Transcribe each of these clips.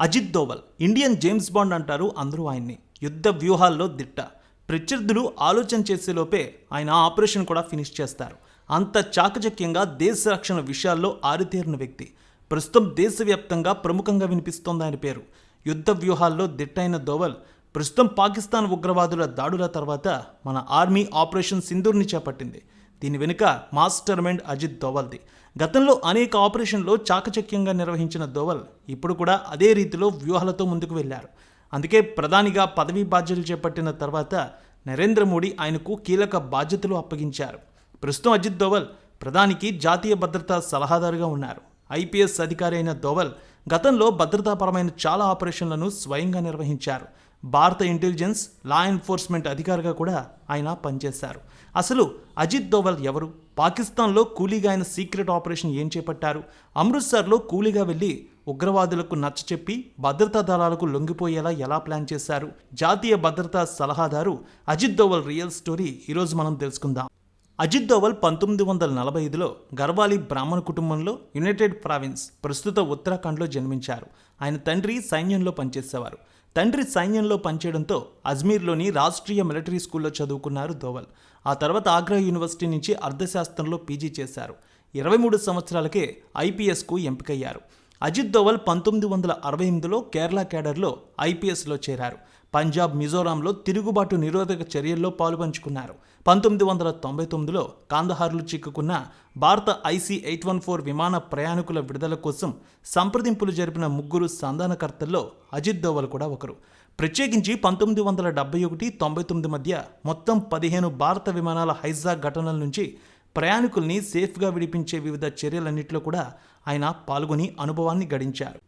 Ajit Doval Indian James Bond అంటారు అందరూ ఆయన్ని. యుద్ధ వ్యూహాల్లో దిట్ట. ప్రత్యర్థులు ఆలోచన చేసేలోపే ఆయన ఆపరేషన్ కూడా ఫినిష్ చేస్తారు. అంత చాకచక్యంగా దేశ రక్షణ విషయాల్లో ఆరితేరిన వ్యక్తి. ప్రస్తుతం దేశవ్యాప్తంగా ప్రముఖంగా వినిపిస్తోంది ఆయన పేరు. యుద్ధ వ్యూహాల్లో దిట్టైన దోవల్ ప్రస్తుతం పాకిస్తాన్ ఉగ్రవాదుల దాడుల తర్వాత మన ఆర్మీ ఆపరేషన్ సింధూర్ని చేపట్టింది. దీని వెనుక మాస్టర్ మైండ్ అజిత్ దోవల్ది. గతంలో అనేక ఆపరేషన్లో చాకచక్యంగా నిర్వహించిన దోవల్ ఇప్పుడు కూడా అదే రీతిలో వ్యూహాలతో ముందుకు వెళ్ళారు. అందుకే ప్రధానిగా పదవీ బాధ్యతలు చేపట్టిన తర్వాత నరేంద్ర మోడీ ఆయనకు కీలక బాధ్యతలు అప్పగించారు. ప్రస్తుతం అజిత్ దోవల్ ప్రధానికి జాతీయ భద్రతా సలహాదారుగా ఉన్నారు. ఐపీఎస్ అధికారి అయిన దోవల్ గతంలో భద్రతాపరమైన చాలా ఆపరేషన్లను స్వయంగా నిర్వహించారు. భారత ఇంటెలిజెన్స్ లా ఎన్ఫోర్స్మెంట్ అధికారిగా కూడా ఆయన పనిచేశారు. అసలు అజిత్ దోవల్ ఎవరు? పాకిస్తాన్లో కూలీగా ఆయన సీక్రెట్ ఆపరేషన్ ఏం చేపట్టారు? అమృత్సర్లో కూలీగా వెళ్ళి ఉగ్రవాదులకు నచ్చచెప్పి భద్రతా దళాలకు లొంగిపోయేలా ఎలా ప్లాన్ చేశారు? జాతీయ భద్రతా సలహాదారు అజిత్ దోవల్ రియల్ స్టోరీ ఈరోజు మనం తెలుసుకుందాం. అజిత్ దోవల్ పంతొమ్మిది వందల నలభై ఐదులో గర్వాలి బ్రాహ్మణ కుటుంబంలో యునైటెడ్ ప్రావిన్స్ ప్రస్తుత ఉత్తరాఖండ్లో జన్మించారు. ఆయన తండ్రి సైన్యంలో పనిచేసేవారు. తండ్రి సైన్యంలో పనిచేయడంతో అజ్మీర్లోని రాష్ట్రీయ మిలిటరీ స్కూల్లో చదువుకున్నారు దోవల్. ఆ తర్వాత ఆగ్రా యూనివర్సిటీ నుంచి అర్థశాస్త్రంలో పీజీ చేశారు. ఇరవై మూడు సంవత్సరాలకే ఐపీఎస్కు ఎంపికయ్యారు. అజిత్ దోవల్ పంతొమ్మిది వందల అరవై ఎనిమిదిలో కేరళ కేడర్లో ఐపీఎస్లో చేరారు. పంజాబ్ మిజోరాంలో తిరుగుబాటు నిరోధక చర్యల్లో పాలుపంచుకున్నారు. పంతొమ్మిది వందల తొంభై తొమ్మిదిలో కాందహారులు చిక్కుకున్న భారత ఐసీ ఎయిట్ వన్ ఫోర్ విమాన ప్రయాణికుల విడుదల కోసం సంప్రదింపులు జరిపిన ముగ్గురు సంధానకర్తల్లో అజిత్ దోవల్ కూడా ఒకరు. ప్రత్యేకించి పంతొమ్మిది వందల డెబ్బై ఒకటి తొంభై తొమ్మిది మధ్య మొత్తం పదిహేను భారత విమానాల హైజాగ్ ఘటనల నుంచి ప్రయాణికుల్ని సేఫ్గా విడిపించే వివిధ చర్యలన్నింటిలో కూడా ఆయన పాల్గొని అనుభవాన్ని గడించారు.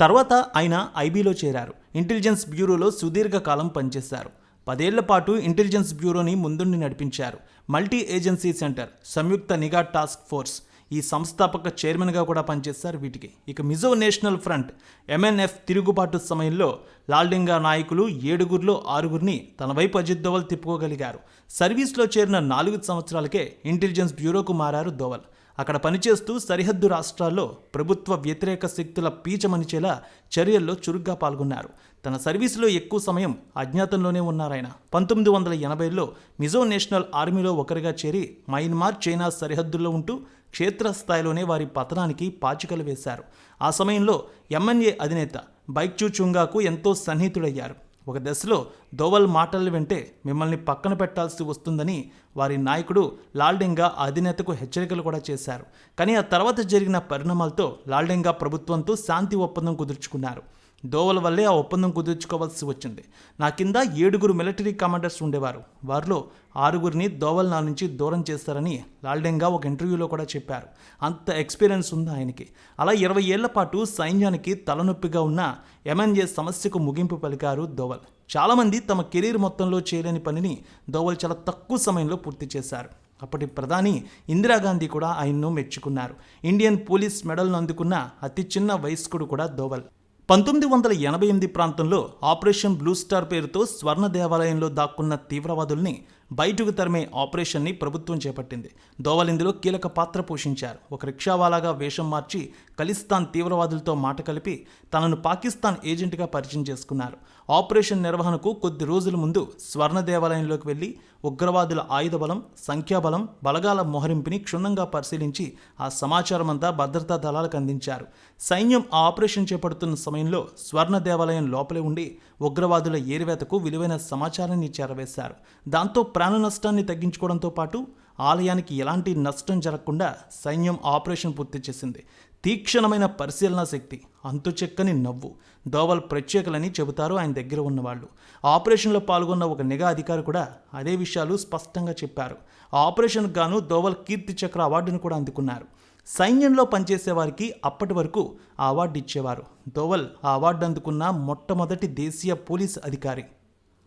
తర్వాత ఆయన ఐబీలో చేరారు. ఇంటెలిజెన్స్ బ్యూరోలో సుదీర్ఘకాలం పనిచేశారు. పదేళ్ళ పాటు ఇంటెలిజెన్స్ బ్యూరోని ముందుండి నడిపించారు. మల్టీ ఏజెన్సీ సెంటర్ సంయుక్త నిఘా టాస్క్ ఫోర్స్ ఈ సంస్థాపక చైర్మన్గా కూడా పనిచేశారు వీటికి. ఇక మిజో నేషనల్ ఫ్రంట్ ఎంఎన్ఎఫ్ తిరుగుబాటు సమయంలో లాల్డింగా నాయకులు ఏడుగురిలో ఆరుగురిని తన వైపు అజిత్ దోవల్ తిప్పుకోగలిగారు. సర్వీస్లో చేరిన నాలుగు సంవత్సరాలకే ఇంటెలిజెన్స్ బ్యూరోకు మారారు దోవల్. అక్కడ పనిచేస్తూ సరిహద్దు రాష్ట్రాల్లో ప్రభుత్వ వ్యతిరేక శక్తుల పీచమనిచేలా చర్యల్లో చురుగ్గా పాల్గొన్నారు. తన సర్వీసులో ఎక్కువ సమయం అజ్ఞాతంలోనే ఉన్నారాయన. పంతొమ్మిది వందల ఎనభైలో మిజో నేషనల్ ఆర్మీలో ఒకరిగా చేరి మయన్మార్ చైనా సరిహద్దుల్లో ఉంటూ క్షేత్రస్థాయిలోనే వారి పతనానికి పాచికలు వేశారు. ఆ సమయంలో ఎంఎన్ఏ అధినేత బైక్చూ చుంగాకు ఎంతో సన్నిహితుడయ్యారు. ఒక దశలో దోవల్ మాటలు వింటే మిమ్మల్ని పక్కన పెట్టాల్సి వస్తుందని వారి నాయకుడు లాల్డెంగా అధినేతకు హెచ్చరికలు కూడా చేశారు. కానీ ఆ తర్వాత జరిగిన పరిణామాలతో లాల్డెంగా ప్రభుత్వంతో శాంతి ఒప్పందం కుదుర్చుకున్నారు. దోవల వల్లే ఆ ఒప్పందం కుదుర్చుకోవాల్సి వచ్చింది. నా కింద ఏడుగురు మిలిటరీ కమాండర్స్ ఉండేవారు. వారిలో ఆరుగురిని దోవల్ నా నుంచి దూరం చేస్తారని లాల్డెంగా ఒక ఇంటర్వ్యూలో కూడా చెప్పారు. అంత ఎక్స్పీరియన్స్ ఉంది ఆయనకి. అలా ఇరవై ఏళ్ళ పాటు సైన్యానికి తలనొప్పిగా ఉన్న ఎంఎన్ఏ సమస్యకు ముగింపు పలికారు దోవల్. చాలామంది తమ కెరీర్ మొత్తంలో చేయలేని పనిని దోవల్ చాలా తక్కువ సమయంలో పూర్తి చేశారు. అప్పటి ప్రధాని ఇందిరాగాంధీ కూడా ఆయన్ను మెచ్చుకున్నారు. ఇండియన్ పోలీస్ మెడల్ను అందుకున్న అతి చిన్న వయస్కుడు కూడా దోవల్. పంతొమ్మిది వందల ఎనభై ఎనిమిది ప్రాంతంలో ఆపరేషన్ బ్లూ స్టార్ పేరుతో స్వర్ణ దేవాలయంలో దాక్కున్న తీవ్రవాదుల్ని బయటకు తరిమే ఆపరేషన్ని ప్రభుత్వం చేపట్టింది. దోవల్ ఇందులో కీలక పాత్ర పోషించారు. ఒక రిక్షావాలాగా వేషం మార్చి ఖలిస్తాన్ తీవ్రవాదులతో మాట కలిపి తనను పాకిస్తాన్ ఏజెంట్గా పరిచయం చేసుకున్నారు. ఆపరేషన్ నిర్వహణకు కొద్ది రోజుల ముందు స్వర్ణ దేవాలయంలోకి వెళ్ళి ఉగ్రవాదుల ఆయుధ బలం సంఖ్యాబలం బలగాల మోహరింపుని క్షుణ్ణంగా పరిశీలించి ఆ సమాచారం అంతా భద్రతా దళాలకు అందించారు. సైన్యం ఆ ఆపరేషన్ చేపడుతున్న సమయంలో స్వర్ణ దేవాలయం లోపలే ఉండి ఉగ్రవాదుల ఏరివేతకు విలువైన సమాచారాన్ని చేరవేశారు. దాంతో ప్రాణ నష్టాన్ని తగ్గించుకోవడంతో పాటు ఆలయానికి ఎలాంటి నష్టం జరగకుండా సైన్యం ఆపరేషన్ పూర్తి చేసింది. తీక్షణమైన పరిశీలన శక్తి అంతుచెక్కని నవ్వు దోవల్ ప్రత్యేకలని చెబుతారు ఆయన దగ్గర ఉన్నవాళ్ళు. ఆపరేషన్లో పాల్గొన్న ఒక నిఘా అధికారి కూడా అదే విషయాలు స్పష్టంగా చెప్పారు. ఆపరేషన్కు గాను దోవల్ కీర్తి చక్ర అవార్డును కూడా అందుకున్నారు. సైన్యంలో పనిచేసే వారికి అప్పటి వరకు ఆ అవార్డు ఇచ్చేవారు. దోవల్ ఆ అవార్డు అందుకున్న మొట్టమొదటి దేశీయ పోలీస్ అధికారి.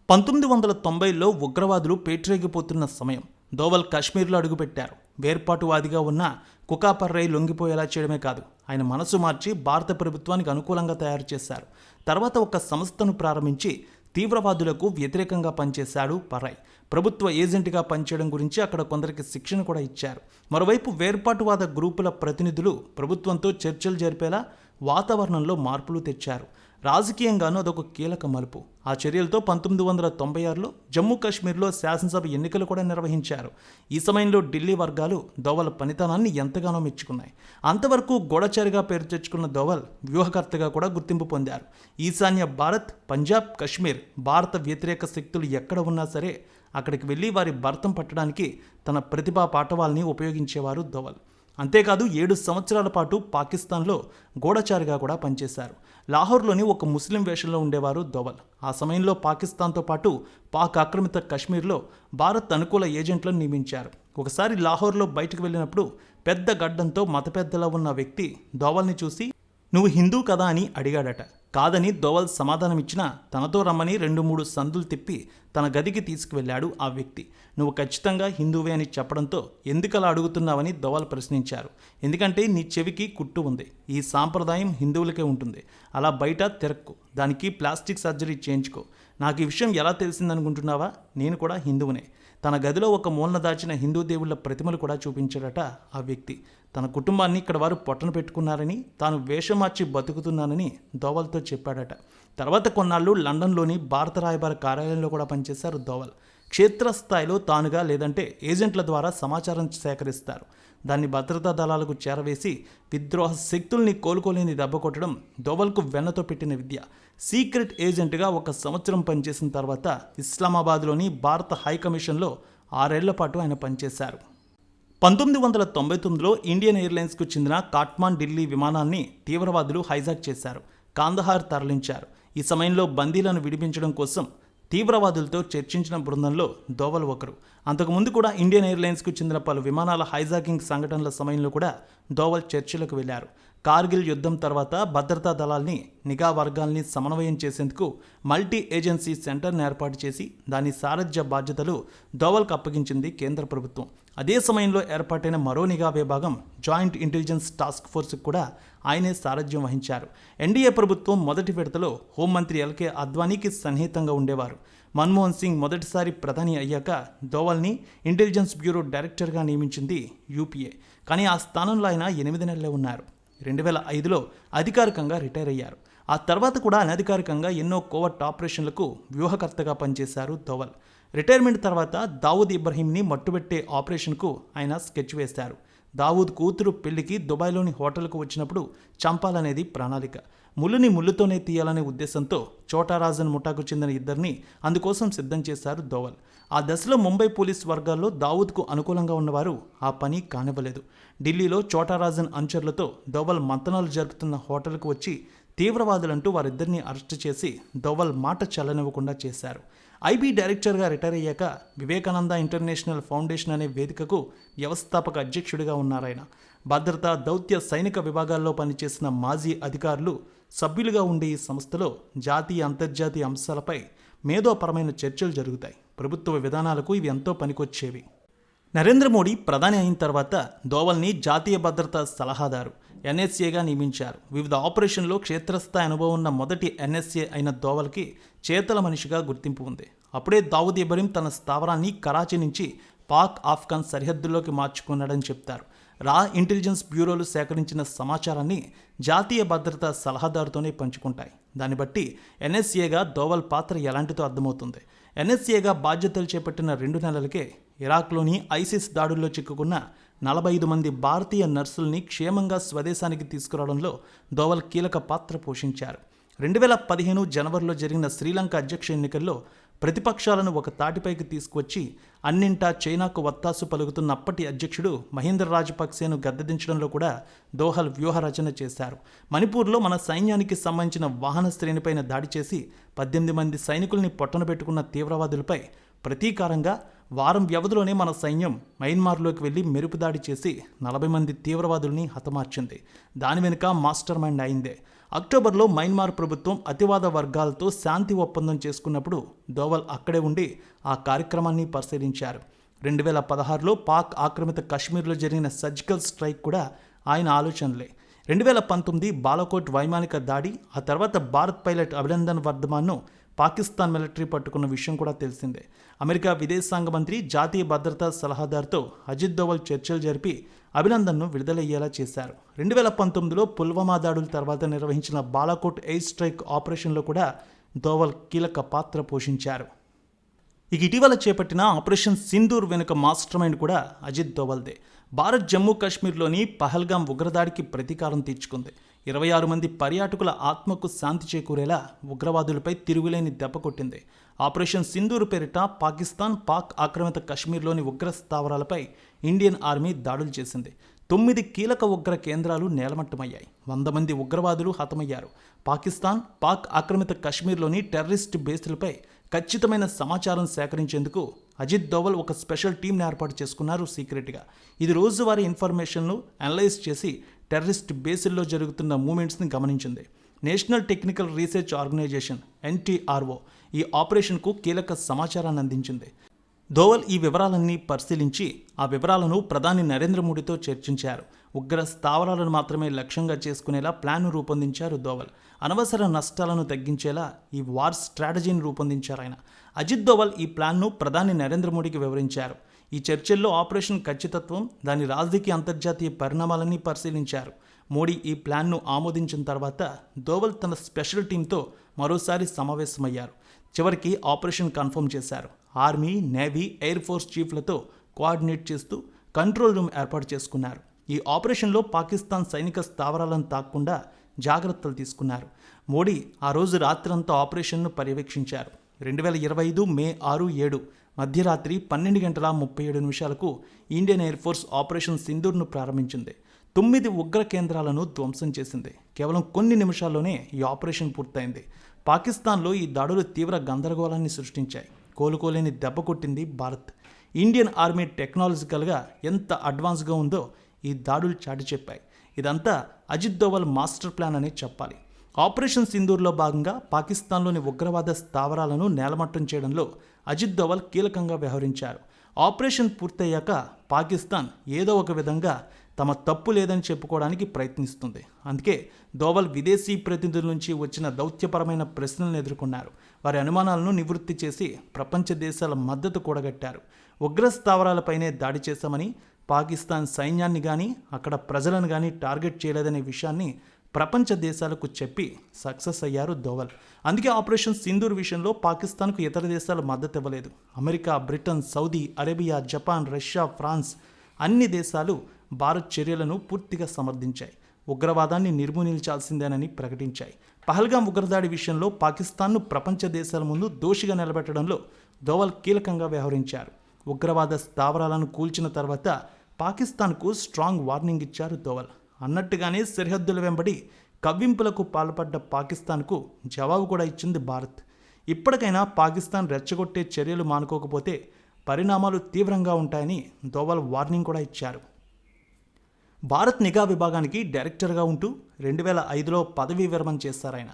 పంతొమ్మిది వందల తొంభైలో ఉగ్రవాదులు పేట్రేగిపోతున్న సమయం. దోవల్ కాశ్మీర్లో అడుగుపెట్టారు. వేర్పాటువాదిగా ఉన్న కుకాపర్రై లొంగిపోయేలా చేయడమే కాదు. ఆయన మనసు మార్చి భారత ప్రభుత్వానికి అనుకూలంగా తయారు చేశారు. తర్వాత ఒక సంస్థను ప్రారంభించి తీవ్రవాదులకు వ్యతిరేకంగా పనిచేశాడు పర్రై. ప్రభుత్వ ఏజెంట్గా పనిచేయడం గురించి అక్కడ కొందరికి శిక్షణ కూడా ఇచ్చారు. మరోవైపు వేర్పాటువాద గ్రూపుల ప్రతినిధులు ప్రభుత్వంతో చర్చలు జరిపేలా వాతావరణంలో మార్పులు తెచ్చారు. రాజకీయంగానూ అదొక కీలక మలుపు. ఆ చర్యలతో పంతొమ్మిది వందల తొంభై ఆరులో జమ్మూ కాశ్మీర్లో శాసనసభ ఎన్నికలు కూడా నిర్వహించారు. ఈ సమయంలో ఢిల్లీ వర్గాలు దోవల్ పనితనాన్ని ఎంతగానో మెచ్చుకున్నాయి. అంతవరకు గూఢచారిగా పేరు తెచ్చుకున్న దోవల్ వ్యూహకర్తగా కూడా గుర్తింపు పొందారు. ఈశాన్య భారత్ పంజాబ్ కశ్మీర్ భారత వ్యతిరేక శక్తులు ఎక్కడ ఉన్నా సరే అక్కడికి వెళ్ళి వారి భర్తం పట్టడానికి తన ప్రతిభా పాఠవాల్ని ఉపయోగించేవారు దోవల్. అంతేకాదు ఏడు సంవత్సరాల పాటు పాకిస్తాన్లో గూఢచారిగా కూడా పనిచేశారు. లాహోర్లోని ఒక ముస్లిం వేషంలో ఉండేవారు దోవల్ ఆ సమయంలో పాకిస్తాన్తో పాటు పాక్ ఆక్రమిత కశ్మీర్లో భారత్ అనుకూల ఏజెంట్లను నియమించారు. ఒకసారి లాహోర్లో బయటకు వెళ్ళినప్పుడు పెద్ద గడ్డంతో మత పెద్దలా ఉన్న వ్యక్తి దోవల్ని చూసి నువ్వు హిందూ కదా అని అడిగాడట. కాదని దోవల్ సమాధానమిచ్చినా తనతో రమ్మని రెండు మూడు సందులు తిప్పి తన గదికి తీసుకువెళ్ళాడు ఆ వ్యక్తి. నువ్వు ఖచ్చితంగా హిందువే అని చెప్పడంతో ఎందుకలా అడుగుతున్నావని దోవల్ ప్రశ్నించారు. ఎందుకంటే నీ చెవికి కుట్టు ఉంది. ఈ సాంప్రదాయం హిందువులకే ఉంటుంది. అలా బయట తిరక్కు. దానికి ప్లాస్టిక్ సర్జరీ చేయించుకో. నాకు ఈ విషయం ఎలా తెలిసిందనుకుంటున్నావా? నేను కూడా హిందువునే. తన గదిలో ఒక మూలన దాచిన హిందూ దేవుళ్ళ ప్రతిమలు కూడా చూపించాడట ఆ వ్యక్తి. తన కుటుంబాన్ని ఇక్కడ వారు పొట్టన పెట్టుకున్నారని తాను వేషం మార్చి బతుకుతున్నానని దోవల్తో చెప్పాడట. తర్వాత కొన్నాళ్ళు లండన్లోని భారత రాయబార కార్యాలయంలో కూడా పనిచేశారు దోవల్. క్షేత్రస్థాయిలో తానుగా లేదంటే ఏజెంట్ల ద్వారా సమాచారం సేకరిస్తారు. దాన్ని భద్రతా దళాలకు చేరవేసి విద్రోహ శక్తుల్ని కోలుకోలేని దెబ్బ కొట్టడం దోవల్కు వెన్నతో పెట్టిన విద్య. సీక్రెట్ ఏజెంట్గా ఒక సంవత్సరం పనిచేసిన తర్వాత ఇస్లామాబాద్లోని భారత హైకమిషన్లో ఆరేళ్ళ పాటు ఆయన పనిచేశారు. పంతొమ్మిది వందల తొంభై తొమ్మిదిలో ఇండియన్ ఎయిర్లైన్స్కు చెందిన కాట్మాన్ ఢిల్లీ విమానాన్ని తీవ్రవాదులు హైజాక్ చేశారు. కాందహార్ తరలించారు. ఈ సమయంలో బందీలను విడిపించడం కోసం తీవ్రవాదులతో చర్చించిన బృందంలో దోవల్ ఒకరు. అంతకుముందు కూడా ఇండియన్ ఎయిర్లైన్స్కు చెందిన పలు విమానాల హైజాకింగ్ సంఘటనల సమయంలో కూడా దోవల్ చర్చలకు వెళ్ళారు కార్గిల్ యుద్ధం తర్వాత భద్రతా దళాల్ని నిఘా వర్గాల్ని సమన్వయం చేసేందుకు మల్టీ ఏజెన్సీ సెంటర్ను ఏర్పాటు చేసి దాని సారథ్య బాధ్యతలు దోవల్కు అప్పగించింది కేంద్ర ప్రభుత్వం. అదే సమయంలో ఏర్పాటైన మరో నిఘా విభాగం జాయింట్ ఇంటెలిజెన్స్ టాస్క్ ఫోర్స్కి కూడా ఆయనే సారథ్యం వహించారు. ఎన్డీఏ ప్రభుత్వం మొదటి విడతలో హోంమంత్రి ఎల్కే అద్వానీకి సన్నిహితంగా ఉండేవారు. మన్మోహన్ సింగ్ మొదటిసారి ప్రధాని అయ్యాక దోవల్ని ఇంటెలిజెన్స్ బ్యూరో డైరెక్టర్గా నియమించింది యూపీఏ. కానీ ఆ స్థానంలో ఆయన ఎనిమిది నెలలే ఉన్నారు. రెండు వేల ఐదులో అధికారికంగా రిటైర్ అయ్యారు. ఆ తర్వాత కూడా అనధికారికంగా ఎన్నో కోవర్ట్ ఆపరేషన్లకు వ్యూహకర్తగా పనిచేశారు ధోవల్. రిటైర్మెంట్ తర్వాత దావూద్ ఇబ్రహీంని మట్టుబెట్టే ఆపరేషన్కు ఆయన స్కెచ్ వేశారు. దావూద్ కూతురు పెళ్ళికి దుబాయ్లోని హోటల్కు వచ్చినప్పుడు చంపాలనేది ప్రణాళిక. ముళ్ళుని ముళ్ళుతోనే తీయాలనే ఉద్దేశంతో చోటారాజన్ ముఠాకు చెందిన ఇద్దరిని అందుకోసం సిద్ధం చేశారు దోవల్ ఆ దశలో ముంబై పోలీస్ వర్గాల్లో దావూద్కు అనుకూలంగా ఉన్నవారు ఆ పని కానివ్వలేదు. ఢిల్లీలో చోటారాజన్ అనుచరులతో దోవల్ మంతనాలు జరుపుతున్న హోటల్కు వచ్చి తీవ్రవాదులంటూ వారిద్దరిని అరెస్టు చేసి దోవల్ మాట చల్లనివ్వకుండా చేశారు. ఐబీ డైరెక్టర్గా రిటైర్ అయ్యాక వివేకానంద ఇంటర్నేషనల్ ఫౌండేషన్ అనే వేదికకు వ్యవస్థాపక అధ్యక్షుడిగా ఉన్నారాయన భద్రతా దౌత్య సైనిక విభాగాల్లో పనిచేసిన మాజీ అధికారులు సభ్యులుగా ఉండే ఈ సంస్థలో జాతీయ అంతర్జాతీయ అంశాలపై మేధోపరమైన చర్చలు జరుగుతాయి. ప్రభుత్వ విధానాలకు ఇవి ఎంతో పనికొచ్చేవి. నరేంద్ర మోడీ ప్రధాని అయిన తర్వాత దోవల్ని జాతీయ భద్రతా సలహాదారు ఎన్ఎస్ఏగా నియమించారు. వివిధ ఆపరేషన్లో క్షేత్రస్థాయి అనుభవం ఉన్న మొదటి ఎన్ఎస్ఏ అయిన దోవల్కి చేతల మనిషిగా గుర్తింపు ఉంది. అప్పుడే దావుద్ ఇబ్రహీం తన స్థావరాన్ని కరాచీ నుంచి పాక్ ఆఫ్ఘన్ సరిహద్దుల్లోకి మార్చుకున్నాడని చెప్తారు. రా ఇంటెలిజెన్స్ బ్యూరోలు సేకరించిన సమాచారాన్ని జాతీయ భద్రతా సలహాదారుతోనే పంచుకుంటాయి. దాన్ని బట్టి ఎన్ఎస్ఏగా దోవల్ పాత్ర ఎలాంటిదో అర్థమవుతుంది. ఎన్ఎస్ఏగా బాధ్యతలు చేపట్టిన రెండు నెలలకే ఇరాక్లోని ఐసిస్ దాడుల్లో చిక్కుకున్న నలభై ఐదు మంది భారతీయ నర్సుల్ని క్షేమంగా స్వదేశానికి తీసుకురావడంలో దోవల్ కీలక పాత్ర పోషించారు. రెండు వేల పదిహేను జనవరిలో జరిగిన శ్రీలంక అధ్యక్ష ఎన్నికల్లో ప్రతిపక్షాలను ఒక తాటిపైకి తీసుకువచ్చి అన్నింటా చైనాకు వత్తాసు పలుకుతున్న అప్పటి అధ్యక్షుడు మహేంద్ర రాజపక్సేను గద్దెదించడంలో కూడా దోహల్ వ్యూహ రచన చేశారు. మణిపూర్లో మన సైన్యానికి సంబంధించిన వాహన శ్రేణిపైన దాడి చేసి పద్దెనిమిది మంది సైనికుల్ని పొట్టన పెట్టుకున్న తీవ్రవాదులపై ప్రతీకారంగా వారం వ్యవధిలోనే మన సైన్యం మయన్మార్లోకి వెళ్ళి మెరుపు దాడి చేసి నలభై మంది తీవ్రవాదుల్ని హతమార్చింది. దాని వెనుక మాస్టర్ మైండ్ అయిందే. అక్టోబర్లో మయన్మార్ ప్రభుత్వం అతివాద వర్గాలతో శాంతి ఒప్పందం చేసుకున్నప్పుడు దోవల్ అక్కడే ఉండి ఆ కార్యక్రమాన్ని పరిశీలించారు. రెండు వేల పదహారులో పాక్ ఆక్రమిత కశ్మీర్లో జరిగిన సర్జికల్ స్ట్రైక్ కూడా ఆయన ఆలోచనలే. రెండు వేల పంతొమ్మిది బాలకోట్ వైమానిక దాడి ఆ తర్వాత భారత్ పైలట్ అభినందన్ వర్ధమాన్ను పాకిస్తాన్ మిలిటరీ పట్టుకున్న విషయం కూడా తెలిసిందే. అమెరికా విదేశాంగ మంత్రి జాతీయ భద్రతా సలహాదారుతో అజిత్ దోవల్ చర్చలు జరిపి అభినందన్ను విడుదలయ్యేలా చేశారు. రెండు వేల పంతొమ్మిదిలో పుల్వామా దాడుల తర్వాత నిర్వహించిన బాలాకోట్ ఎయిర్ స్ట్రైక్ ఆపరేషన్లో కూడా దోవల్ కీలక పాత్ర పోషించారు. ఇక ఇటీవల చేపట్టిన ఆపరేషన్ సింధూర్ వెనుక మాస్టర్ మైండ్ కూడా అజిత్ దోవల్దే. భారత్ జమ్మూ కాశ్మీర్లోని పహల్గాం ఉగ్రదాడికి ప్రతీకారం తీర్చుకుంది. ఇరవై ఆరు మంది పర్యాటకుల ఆత్మకు శాంతి చేకూరేలా ఉగ్రవాదులపై తిరుగులేని దెబ్బ కొట్టింది. ఆపరేషన్ సింధూరు పేరిట పాకిస్తాన్ పాక్ ఆక్రమిత కశ్మీర్లోని ఉగ్ర స్థావరాలపై ఇండియన్ ఆర్మీ దాడులు చేసింది. తొమ్మిది కీలక ఉగ్ర కేంద్రాలు నేలమట్టమయ్యాయి. వంద మంది ఉగ్రవాదులు హతమయ్యారు. పాకిస్తాన్ పాక్ ఆక్రమిత కశ్మీర్లోని టెర్రరిస్ట్ బేస్లపై ఖచ్చితమైన సమాచారం సేకరించేందుకు అజిత్ దోవల్ ఒక స్పెషల్ టీంని ఏర్పాటు చేసుకున్నారు సీక్రెట్గా. ఇది రోజువారీ ఇన్ఫర్మేషన్ను అనలైజ్ చేసి టెర్రరిస్ట్ బేసుల్లో జరుగుతున్న మూమెంట్స్ని గమనించింది. National technical research organisation NTRO ఈ ఆపరేషన్కు కీలక సమాచారాన్ని అందించింది. ధోవల్ ఈ వివరాలన్నీ పరిశీలించి ఆ వివరాలను ప్రధాని నరేంద్ర మోడీతో చర్చించారు. ఉగ్ర స్థావరాలను మాత్రమే లక్ష్యంగా చేసుకునేలా ప్లాన్ను రూపొందించారు దోవల్ అనవసర నష్టాలను తగ్గించేలా ఈ వార్ స్ట్రాటజీని రూపొందించారు ఆయన. అజిత్ దోవల్ ఈ ప్లాన్ను ప్రధాని నరేంద్ర మోడీకి వివరించారు. ఈ చర్చల్లో ఆపరేషన్ ఖచ్చితత్వం దాని రాజకీయ అంతర్జాతీయ పరిణామాలన్నీ పరిశీలించారు. మోడీ ఈ ప్లాన్ను ఆమోదించిన తర్వాత దోవల్ తన స్పెషల్ టీంతో మరోసారి సమావేశమయ్యారు. చివరికి ఆపరేషన్ కన్ఫర్మ్ చేశారు. ఆర్మీ నేవీ ఎయిర్ ఫోర్స్ చీఫ్లతో కోఆర్డినేట్ చేస్తూ కంట్రోల్ రూమ్ ఏర్పాటు చేసుకున్నారు. ఈ ఆపరేషన్లో పాకిస్తాన్ సైనిక స్థావరాలను తాకుండా జాగ్రత్తలు తీసుకున్నారు. మోడీ ఆ రోజు రాత్రంతా ఆపరేషన్ను పర్యవేక్షించారు. రెండు వేల ఇరవై ఐదు మే ఆరు ఏడు మధ్యరాత్రి పన్నెండు గంటల ముప్పై ఏడు నిమిషాలకు ఇండియన్ ఎయిర్ ఫోర్స్ ఆపరేషన్ సింధూర్ను ప్రారంభించింది. తొమ్మిది ఉగ్ర కేంద్రాలను ధ్వంసం చేసింది. కేవలం కొన్ని నిమిషాల్లోనే ఈ ఆపరేషన్ పూర్తయింది. పాకిస్తాన్లో ఈ దాడులు తీవ్ర గందరగోళాన్ని సృష్టించాయి. కోలుకోలేని దెబ్బ కొట్టింది భారత్. ఇండియన్ ఆర్మీ టెక్నాలజికల్గా ఎంత అడ్వాన్స్గా ఉందో ఈ దాడులు చాటి చెప్పాయి. ఇదంతా అజిత్ దోవల్ మాస్టర్ ప్లాన్ అనే చెప్పాలి. ఆపరేషన్ సింధూర్లో భాగంగా పాకిస్తాన్లోని ఉగ్రవాద స్థావరాలను నేలమట్టం చేయడంలో అజిత్ దోవల్ కీలకంగా వ్యవహరించారు. ఆపరేషన్ పూర్తయ్యాక పాకిస్తాన్ ఏదో ఒక విధంగా తమ తప్పు లేదని చెప్పుకోవడానికి ప్రయత్నిస్తుంది. అందుకే దోవల్ విదేశీ ప్రతినిధుల నుంచి వచ్చిన దౌత్యపరమైన ప్రశ్నలను ఎదుర్కొన్నారు. వారి అనుమానాలను నివృత్తి చేసి ప్రపంచ దేశాల మద్దతు కూడగట్టారు. ఉగ్ర స్థావరాలపైనే దాడి చేశామని పాకిస్తాన్ సైన్యాన్ని కానీ అక్కడ ప్రజలను కానీ టార్గెట్ చేయలేదనే విషయాన్ని ప్రపంచ దేశాలకు చెప్పి సక్సెస్ అయ్యారు దోవల్ అందుకే ఆపరేషన్ సింధూర్ విషయంలో పాకిస్తాన్కు ఇతర దేశాలు మద్దతు ఇవ్వలేదు. America Britain Saudi Arabia Japan Russia France అన్ని దేశాలు భారత్ చర్యలను పూర్తిగా సమర్థించాయి. ఉగ్రవాదాన్ని నిర్మూలించాల్సిందేనని ప్రకటించాయి. పహల్గాం ఉగ్రదాడి విషయంలో పాకిస్తాన్ను ప్రపంచ దేశాల ముందు దోషిగా నిలబెట్టడంలో దోవల్ కీలకంగా వ్యవహరించారు. ఉగ్రవాద స్థావరాలను కూల్చిన తర్వాత పాకిస్తాన్కు స్ట్రాంగ్ వార్నింగ్ ఇచ్చారు దోవల్ అన్నట్టుగానే సరిహద్దుల వెంబడి కవ్వింపులకు పాల్పడ్డ పాకిస్తాన్కు జవాబు కూడా ఇచ్చింది భారత్. ఇప్పటికైనా పాకిస్తాన్ రెచ్చగొట్టే చర్యలు మానుకోకపోతే పరిణామాలు తీవ్రంగా ఉంటాయని దోవల్ వార్నింగ్ కూడా ఇచ్చారు. భారత్ నిఘా విభాగానికి డైరెక్టర్గా ఉంటూ రెండు వేల ఐదులో పదవీ విరమణ చేశారు ఆయన.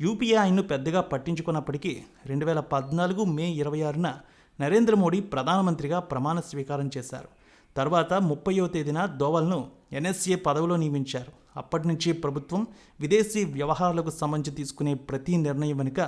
యూపీఏ ఆయన్ను పెద్దగా పట్టించుకున్నప్పటికీ రెండు వేల పద్నాలుగు మే ఇరవై ఆరున నరేంద్ర మోడీ ప్రధానమంత్రిగా ప్రమాణ స్వీకారం చేశారు. తర్వాత ముప్పయో తేదీన దోవల్ను ఎన్ఎస్ఏ పదవిలో నియమించారు. అప్పటి నుంచి ప్రభుత్వం విదేశీ వ్యవహారాలకు సంబంధించి తీసుకునే ప్రతి నిర్ణయం వెనుక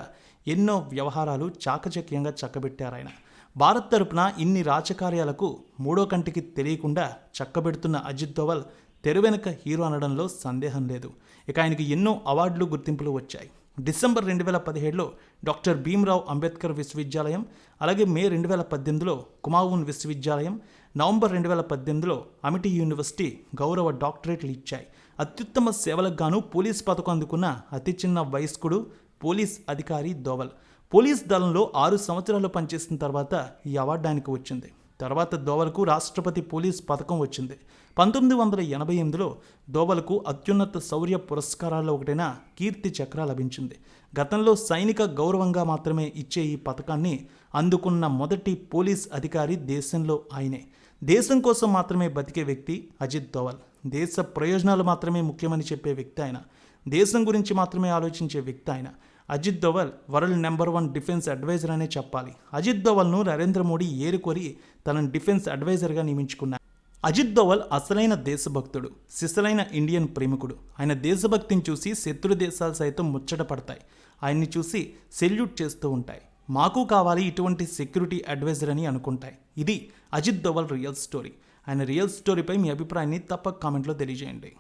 ఎన్నో వ్యవహారాలు చాకచక్యంగా చక్కబెట్టారు ఆయన. భారత్ తరపున ఇన్ని రాజకార్యాలకు మూడో కంటికి తెలియకుండా చక్కబెడుతున్న అజిత్ దోవల్ తెరు వెనుక హీరో అనడంలో సందేహం లేదు. ఇక ఆయనకి ఎన్నో అవార్డులు గుర్తింపులు వచ్చాయి. డిసెంబర్ రెండు వేల పదిహేడులో డాక్టర్ భీమ్రావ్ అంబేద్కర్ విశ్వవిద్యాలయం అలాగే మే రెండు వేల పద్దెనిమిదిలో కుమావూన్ విశ్వవిద్యాలయం నవంబర్ రెండు వేల పద్దెనిమిదిలో అమిటి యూనివర్సిటీ గౌరవ డాక్టరేట్లు ఇచ్చాయి. అత్యుత్తమ సేవలకు గాను పోలీస్ పథకం అందుకున్న అతి చిన్న వయస్కుడు పోలీస్ అధికారి దోవల్ పోలీస్ దళంలో ఆరు సంవత్సరాలు పనిచేసిన తర్వాత ఈ అవార్డు ఆయనకు వచ్చింది. తర్వాత దోవల్కు రాష్ట్రపతి పోలీస్ పథకం వచ్చింది. పంతొమ్మిది వందల ఎనభై ఎనిమిదిలో దోవల్కు అత్యున్నత శౌర్య పురస్కారాల్లో ఒకటైన కీర్తి చక్ర లభించింది. గతంలో సైనిక గౌరవంగా మాత్రమే ఇచ్చే ఈ పథకాన్ని అందుకున్న మొదటి పోలీస్ అధికారి దేశంలో ఆయనే. దేశం కోసం మాత్రమే బతికే వ్యక్తి అజిత్ దోవల్. దేశ ప్రయోజనాలు మాత్రమే ముఖ్యమని చెప్పే వ్యక్తి ఆయన. దేశం గురించి మాత్రమే ఆలోచించే వ్యక్తి ఆయన. Ajit Doval world number one defence adviser అనే చెప్పాలి. అజిత్ దోవల్ను నరేంద్ర మోడీ ఏరుకొరి తనను డిఫెన్స్ అడ్వైజర్గా నియమించుకున్నారు. అజిత్ దోవల్ అసలైన దేశభక్తుడు సిసలైన ఇండియన్ ప్రేమికుడు. ఆయన దేశభక్తిని చూసి శత్రు దేశాలు సైతం ముచ్చట పడతాయి. ఆయన్ని చూసి సెల్యూట్ చేస్తూ ఉంటాయి. మాకు కావాలి ఇటువంటి సెక్యూరిటీ అడ్వైజర్ అని అనుకుంటాయి. ఇది అజిత్ దోవల్ రియల్ స్టోరీ. ఆయన రియల్ స్టోరీపై మీ అభిప్రాయాన్ని తప్పక కామెంట్లో తెలియజేయండి.